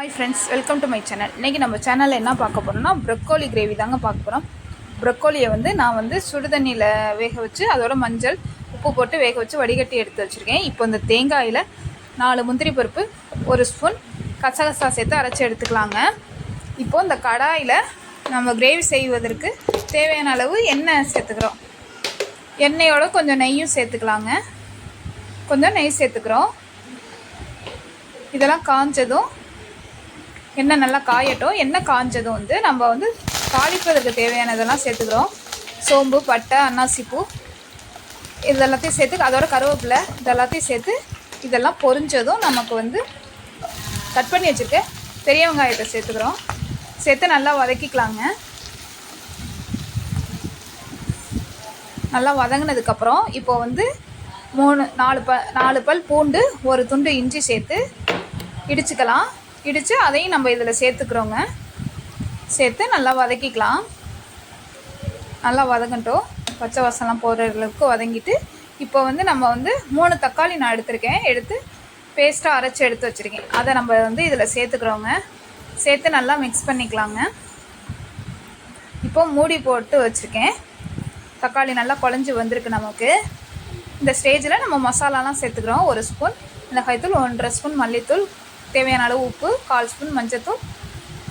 Hi friends welcome to my channel இன்றைக்கி நம்ம சேனலில் என்ன பார்க்க போகிறோம்னா ப்ரொக்கோலி கிரேவி தாங்க பார்க்க போகிறோம் ப்ரொக்கோலியை வந்து நான் வந்து சுடுதண்ணியில் வேக வச்சு அதோட மஞ்சள் உப்பு போட்டு வேக வச்சு வடிகட்டி எடுத்து வச்சுருக்கேன். இப்போ இந்த தேங்காயில் நாலு முந்திரி பருப்பு ஒரு ஸ்பூன் கசகசா சேர்த்து அரைச்சி எடுத்துக்கலாங்க. இப்போது இந்த கடாயில் நம்ம கிரேவி செய்வதற்கு தேவையான அளவு எண்ணெய் சேர்த்துக்கிறோம். எண்ணெயோட கொஞ்சம் நெய்யும் சேர்த்துக்கலாங்க. கொஞ்சம் நெய் சேர்த்துக்கிறோம். இதெல்லாம் காஞ்சதும் எண்ணெய் நல்லா காயட்டும் எண்ணெய் காஞ்சதும் வந்து நம்ம வந்து தாளிப்பதற்கு தேவையானதெல்லாம் சேர்த்துக்கிறோம். சோம்பு பட்டை அன்னாசிப்பூ இது எல்லாத்தையும் சேர்த்து அதோட கருவேப்பிலை இதெல்லாத்தையும் சேர்த்து இதெல்லாம் பொரிஞ்சதும் நமக்கு வந்து கட் பண்ணி வச்சுருக்க பெரிய வெங்காயத்தை சேர்த்துக்கிறோம். சேர்த்து நல்லா வதக்கிக்கலாங்க. நல்லா வதங்கினதுக்கப்புறம் இப்போ வந்து மூணு நாலு ப நாலு பல் பூண்டு ஒரு துண்டு இஞ்சி சேர்த்து இடிச்சுக்கலாம். இடித்து அதையும் நம்ம இதில் சேர்த்துக்கிறோங்க. சேர்த்து நல்லா வதக்கிக்கலாம். நல்லா வதங்கட்டும். பச்சை வாசம்லாம் போகிற அளவுக்கு வதங்கிட்டு இப்போ வந்து நம்ம வந்து மூணு தக்காளி நான் எடுத்திருக்கேன். எடுத்து பேஸ்ட்டாக அரைச்சி எடுத்து வச்சுருக்கேன். அதை நம்ம வந்து இதில் சேர்த்துக்கிறோங்க. சேர்த்து நல்லா மிக்ஸ் பண்ணிக்கலாங்க. இப்போ மூடி போட்டு வச்சுருக்கேன். தக்காளி நல்லா குழஞ்சி வந்திருக்கு நமக்கு. இந்த ஸ்டேஜில் நம்ம மசாலாலாம் சேர்த்துக்கிறோம். ஒரு ஸ்பூன் மிளகாய்த்தூள் ஒன்றரை ஸ்பூன் மல்லித்தூள் தேவையான அளவு உப்பு கால் ஸ்பூன் மஞ்சத்தூள்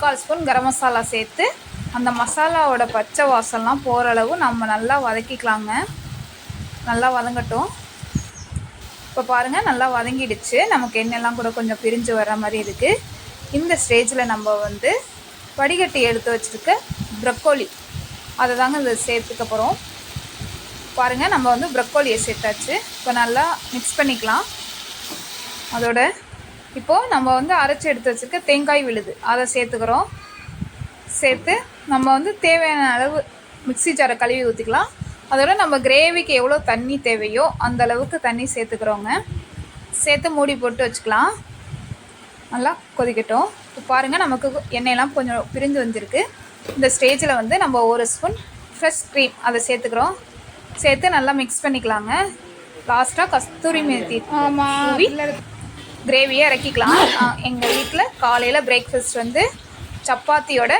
கால் ஸ்பூன் கரம் மசாலா சேர்த்து அந்த மசாலாவோட பச்சை வாசல்லாம் போகிற அளவு நம்ம நல்லா வதக்கிக்கலாங்க. நல்லா வதங்கட்டும். இப்போ பாருங்கள் நல்லா வதங்கிடுச்சு. நமக்கு எண்ணெய்லாம் கூட கொஞ்சம் பிரிஞ்சு வர மாதிரி இருக்குது இந்த ஸ்டேஜில் நம்ம வந்து வடிகட்டி எடுத்து வச்சுருக்க ப்ரக்கோலி அதை தாங்க இதை சேர்த்துக்க போகிறோம் பாருங்கள் நம்ம வந்து ப்ரக்கோலியை சேர்த்தாச்சு. இப்போ நல்லா மிக்ஸ் பண்ணிக்கலாம். அதோட இப்போது நம்ம வந்து அரைச்சி எடுத்து வச்சுருக்க தேங்காய் விழுது. அதை சேர்த்துக்கிறோம். சேர்த்து நம்ம வந்து தேவையான அளவு மிக்ஸி ஜாரை கழுவி ஊற்றிக்கலாம் அதோட நம்ம கிரேவிக்கு எவ்வளோ தண்ணி தேவையோ அந்த அளவுக்கு தண்ணி சேர்த்துக்கிறோங்க. சேர்த்து மூடி போட்டு வச்சுக்கலாம். நல்லா கொதிக்கட்டும். இப்போ பாருங்கள் நமக்கு எண்ணெயெல்லாம் கொஞ்சம் பிரிஞ்சு வந்துருக்கு. இந்த ஸ்டேஜில் வந்து நம்ம ஒரு ஸ்பூன் ஃப்ரெஷ் க்ரீம் அதை சேர்த்துக்கிறோம். சேர்த்து நல்லா மிக்ஸ் பண்ணிக்கலாங்க. லாஸ்ட்டாக கஸ்தூரி மேத்தி கிரேவியை இறக்கிக்கலாம். எங்கள் வீட்டில் காலையில் பிரேக்ஃபாஸ்ட் வந்து சப்பாத்தியோட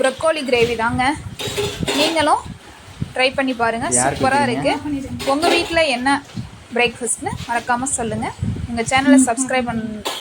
ப்ரொக்கோலி கிரேவி தாங்க. நீங்களும் ட்ரை பண்ணி பாருங்கள் சூப்பராக இருக்குது உங்கள் வீட்டில் என்ன பிரேக்ஃபாஸ்ட்னு மறக்காமல் சொல்லுங்கள் எங்கள் சேனலை சப்ஸ்கிரைப் பண்ண